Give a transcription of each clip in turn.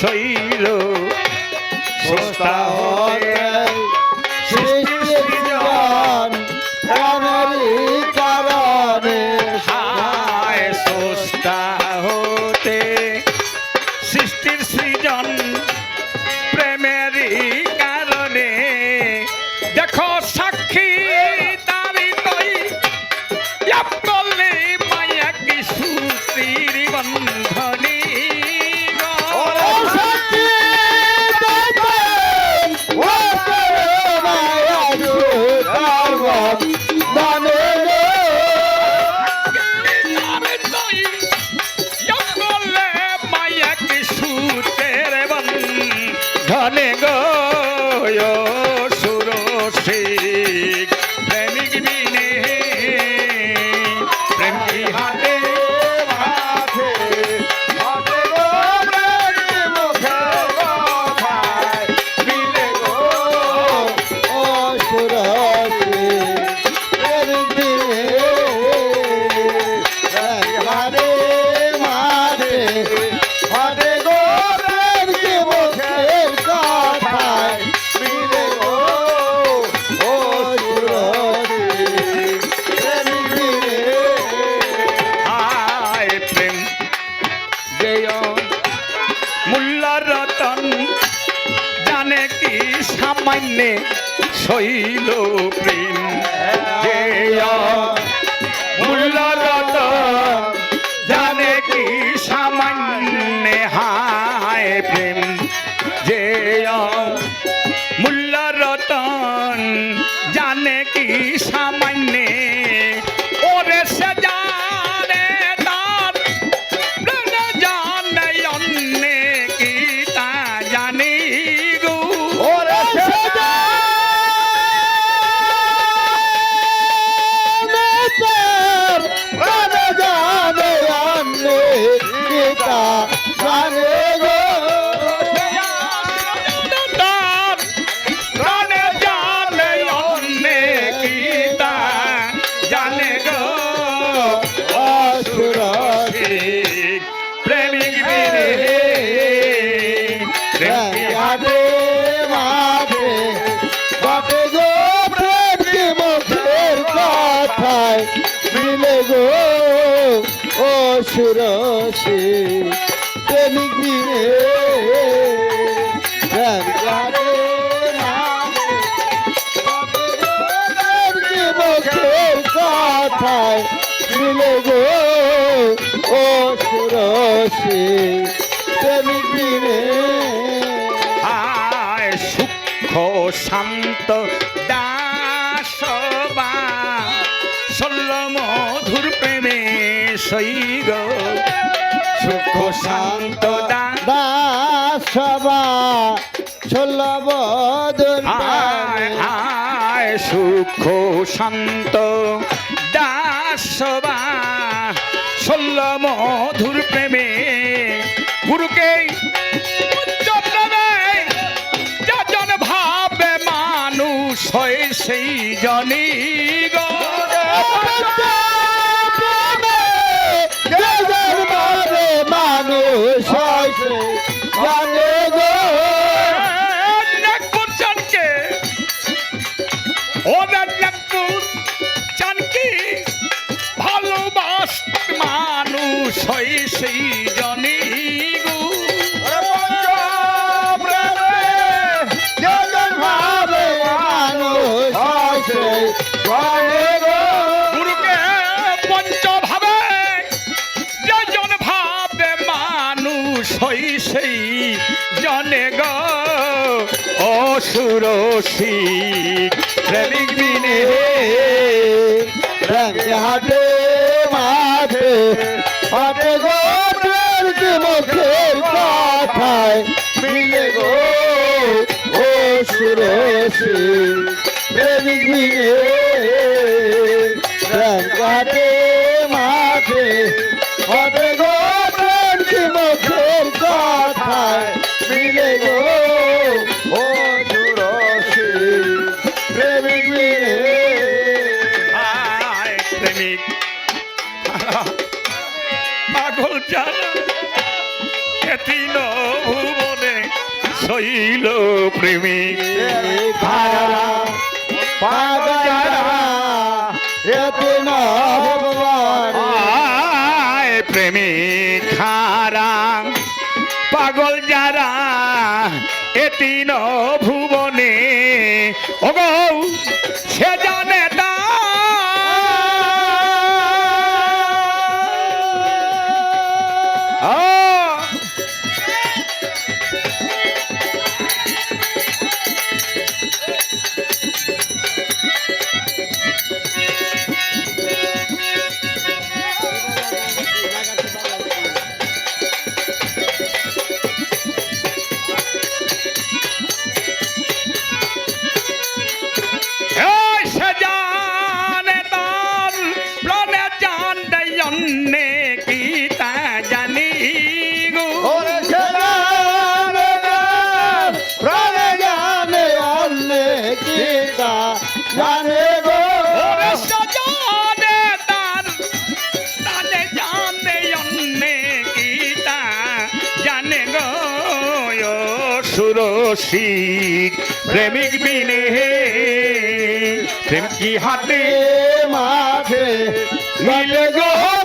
শৈল সস্তা হতে সৃষ্টির সৃজন প্রেমেরই কারণে। দেখো সাক্ষী তারি তৈ। সুরসী সামান্য শৈল প্রেম। জয় মূল্য রতন জানে কি সামান্য হায় প্রেম। যে মূল্য রতন জানে কি সুরসী প্রেমিক দিনে। কথায় মিলে গো। ও সুরসী প্রেমিক দিনে। আয় সূক্ষ্ম শান্ত দাসবা সল্ল মধুর প্রেমে সৈগ। সুখ শান্ত দাসবা ষোলব আয় সুখ শান্ত। দাসবা ষোল মধুর প্রেমে। গুরুকে ভাবে মানুষ হয় সেই জনি গো। সেই জনি গুরুকে পঞ্চ ভাবে যেজন ভাবে মানুষ হই সেই জনে গ। অসুর শিখ প্রেমিক বিনে রঙে হাটে মাঠে হাটে গো প্রেম কি মুখের কথায় মিলে গো ও সুরসি প্রেমিক মিলে হাটে যারা এতিন ভুবনে শৈল প্রেমিক খারা পাগলা এতে না ভগবান আয় প্রেমিক খারা পাগল যারা এতিন ভুবনে, ওগো সুরসিক প্রেমিক বিনে প্রেম কি হাতে? মাঠে মিলে গো।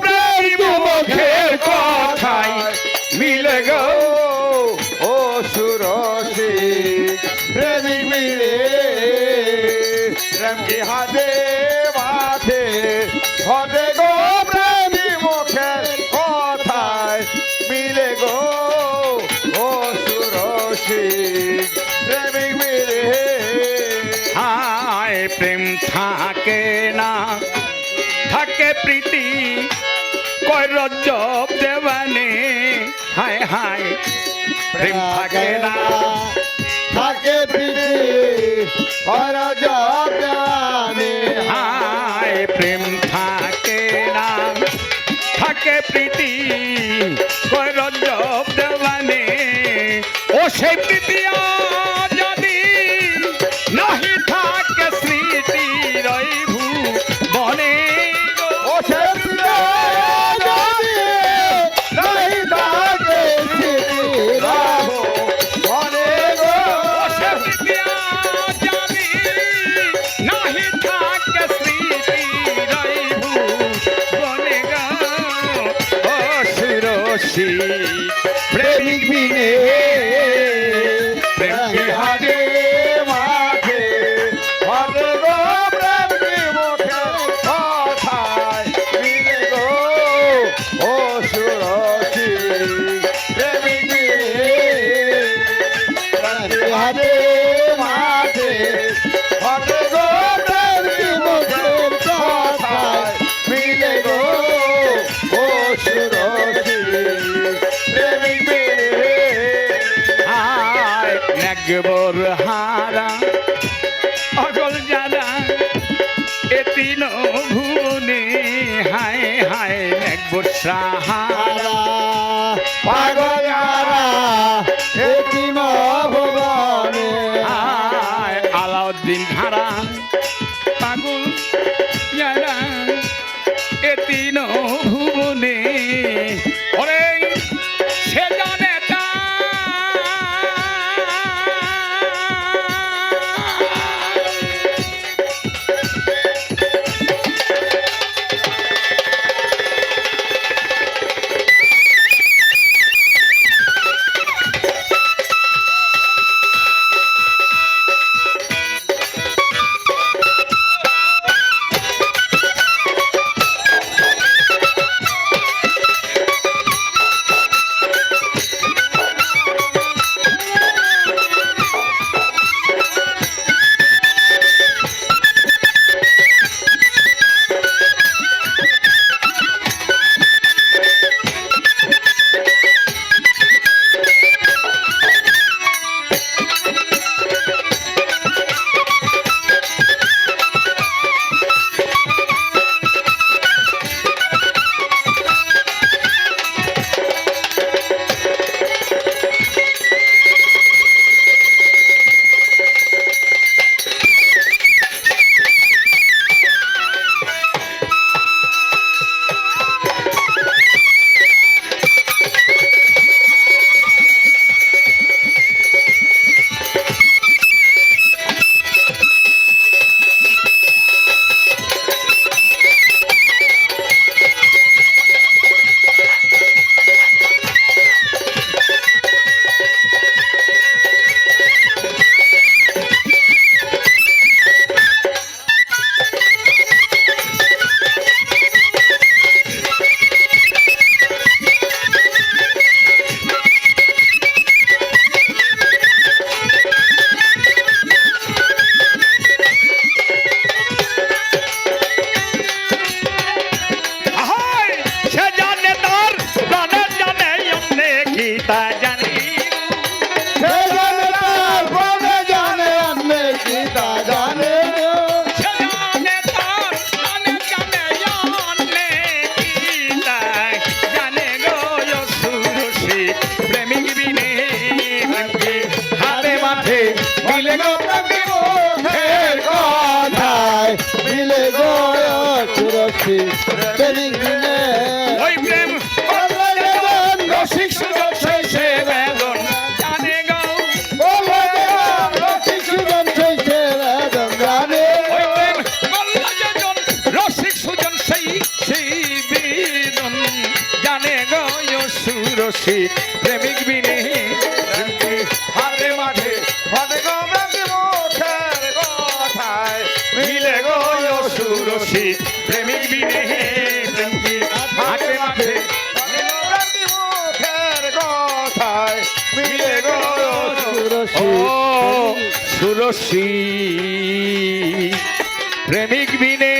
হায় প্রেম থাকে না। থাকে প্রীতি হর জানে হায় প্রেম থাকে না। থাকে প্রীতি কয় রজব দেওয়ানে ও সেই প্রীতি হায় সাহারা পাগলারা এটি সুরক্ষি প্রেমিক দিনে ওই প্রেম রসিক সুযোগ সেই বেদন জানে গো। বললে রসিক সুজন সইছে বেদন জানে ওই প্রেম রসিক সুজন সেই সেই বেদন জানে গো। সুরসি প্রেমিক বিনে হাতে মাঠে হাতে প্রেমিক বিনে হাটে মাঠে মিলে গো ও প্রেমিক বিনে